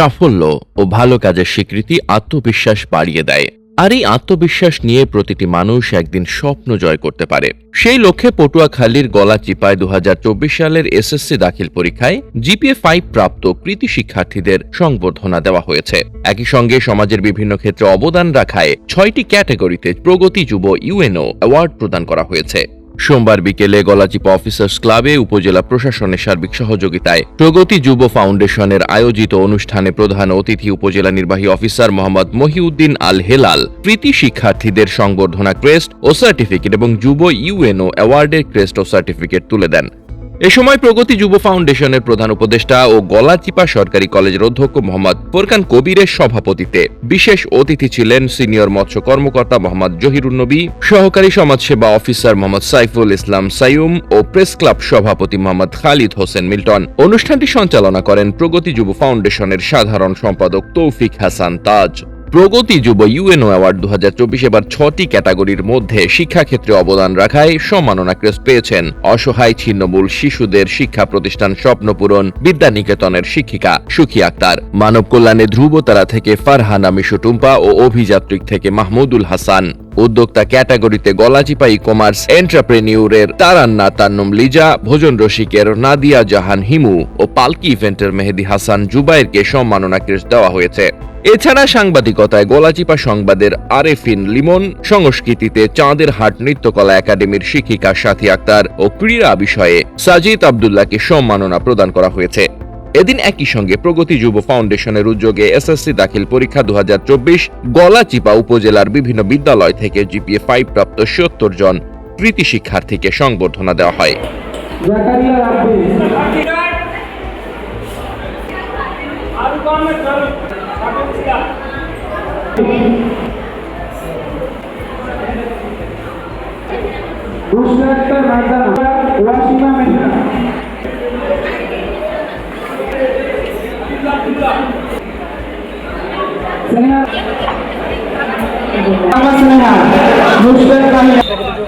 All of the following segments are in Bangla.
সাফল্য ও ভালো কাজের স্বীকৃতি আত্মবিশ্বাস বাড়িয়ে দেয়। আর এই আত্মবিশ্বাস নিয়ে প্রতিটি মানুষ একদিন স্বপ্ন জয় করতে পারে। সেই লক্ষ্যে পটুয়াখালীর গলা চিপায় দু হাজার চব্বিশ সালের এসএসসি দাখিল পরীক্ষায় জিপিএ ফাইভ প্রাপ্ত কৃতি শিক্ষার্থীদের সংবর্ধনা দেওয়া হয়েছে। একই সঙ্গে সমাজের বিভিন্ন ক্ষেত্রে অবদান রাখায় ছয়টি ক্যাটাগরিতে প্রগতি যুব ইউএনও অ্যাওয়ার্ড প্রদান করা হয়েছে। সোমবার বিকেলে গলাচিপ অফিসার্স ক্লাবে উপজেলা প্রশাসনের সার্বিক সহযোগিতায় প্রগতি যুব ফাউন্ডেশনের আয়োজিত অনুষ্ঠানে প্রধান অতিথি উপজেলা নির্বাহী অফিসার মোহাম্মদ মহিউদ্দিন আল হেলাল প্রীতি শিক্ষার্থীদের সংবর্ধনা ক্রেস্ট ও সার্টিফিকেট এবং যুব ইউএনও অ্যাওয়ার্ডের ক্রেস্ট ও সার্টিফিকেট তুলে দেন। এ সময় প্রগতি যুব ফাউন্ডেশনের প্রধান উপদেষ্টা ও গলাচিপা সরকারি কলেজের অধ্যক্ষ মোহাম্মদ ফোরকান কবিরের সভাপতিত্বে বিশেষ অতিথি ছিলেন সিনিয়র মৎস্য কর্মকর্তা মোহাম্মদ জহিরুন্নবী সহকারী সমাজসেবা অফিসার মোহাম্মদ সাইফুল ইসলাম সাইয়ুম ও প্রেস ক্লাব সভাপতি মোহাম্মদ খালিদ হোসেন মিল্টন। অনুষ্ঠানটি সঞ্চালনা করেন প্রগতি যুব ফাউন্ডেশনের সাধারণ সম্পাদক তৌফিক হাসান তাজ। প্রগতি যুব ইউএনও অ্যাওয়ার্ড দু হাজার চব্বিশ এবার ছটি ক্যাটাগরির মধ্যে শিক্ষাক্ষেত্রে অবদান রাখায় সম্মাননা ক্রেস্ট পেয়েছেন। অসহায় ছিন্নমূল শিশুদের শিক্ষা প্রতিষ্ঠান স্বপ্নপূরণ বিদ্যা নিকেতনের শিক্ষিকা সুখী আক্তার। মানব কল্যাণে ধ্রুবতারা থেকে ফারহানা মিশু টুম্পা ও অভিযাত্রিক থেকে মাহমুদুল হাসান। উদ্যোক্তা ক্যাটাগরিতে গলাচিপাই কমার্স এন্টারপ্রেনিউরের তারান্না তান্নুম লিজা, ভোজন রসিকের নাদিয়া জাহান হিমু ও পালকি ইভেন্টের মেহেদি হাসান জুবাইরকে সম্মাননা ক্রেস্ট দেওয়া হয়েছে। এছাড়া সাংবাদিকতায় গোলাচিপা সংবাদের আরেফিন লিমন, সংস্কৃতিতে চাঁদের হাট নৃত্যকলা একাডেমির শিক্ষিকা সাথী আক্তার ও ক্রীড়া বিষয়ে সাজিদ আবদুল্লাহকে সম্মাননা প্রদান করা হয়েছে। এদিন একই সঙ্গে প্রগতি যুব ফাউন্ডেশনের উদ্যোগে এসএসসি দাখিল পরীক্ষা দু হাজার চব্বিশ গলাচিপা উপজেলার বিভিন্ন বিদ্যালয় থেকে জিপিএ ফাইভ প্রাপ্ত সত্তর জন কৃতি শিক্ষার্থীকে সংবর্ধনা দেওয়া হয়। জাকারিয়া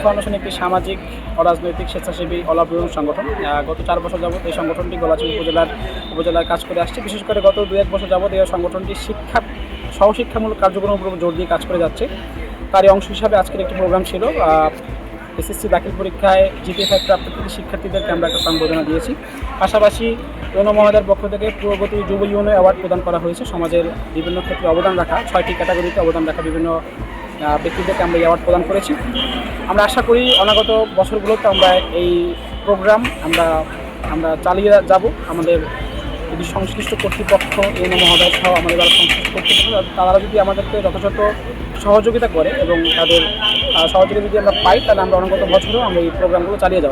ফাউন্ডেশন একটি সামাজিক, অরাজনৈতিক, স্বেচ্ছাসেবী, অলাভজনক সংগঠন। গত চার বছর যাবত এই সংগঠনটি গলাচিপা উপজেলার উপজেলায় কাজ করে আসছে। বিশেষ করে গত দু এক বছর যাবত এই সংগঠনটি শিক্ষা, সহশিক্ষামূলক কার্যক্রমের উপর জোর দিয়ে কাজ করে যাচ্ছে। তারই অংশ হিসাবে আজকের একটি প্রোগ্রাম ছিল এসএসসি দাখিল পরীক্ষায় জিপি ফাইভ প্রাপ্ত শিক্ষার্থীদেরকে আমরা একটা সংবর্ধনা দিয়েছি। পাশাপাশি ইউনো মহোদয়ের পক্ষ থেকে প্রগতি যুব ইউনো অ্যাওয়ার্ড প্রদান করা হয়েছে। সমাজের বিভিন্ন ক্ষেত্রে অবদান রাখা, ছয়টি ক্যাটাগরিতে অবদান রাখা বিভিন্ন ব্যক্তিদেরকে আমরা এই অ্যাওয়ার্ড প্রদান করেছি। আমরা আশা করি অনাগত বছরগুলোতে আমরা এই প্রোগ্রাম আমরা আমরা চালিয়ে যাব। আমাদের যদি সংশ্লিষ্ট কর্তৃপক্ষ ইউনো মহোদয় সহ আমাদের যারা সংশ্লিষ্ট কর্তৃপক্ষ তারা যদি আমাদেরকে যথাযথ সহযোগিতা করে এবং তাদের সহযোগিতা যদি আমরা পাই, তাহলে আমরা অনাগত বছরেও আমরা এই প্রোগ্রামগুলো চালিয়ে যাব।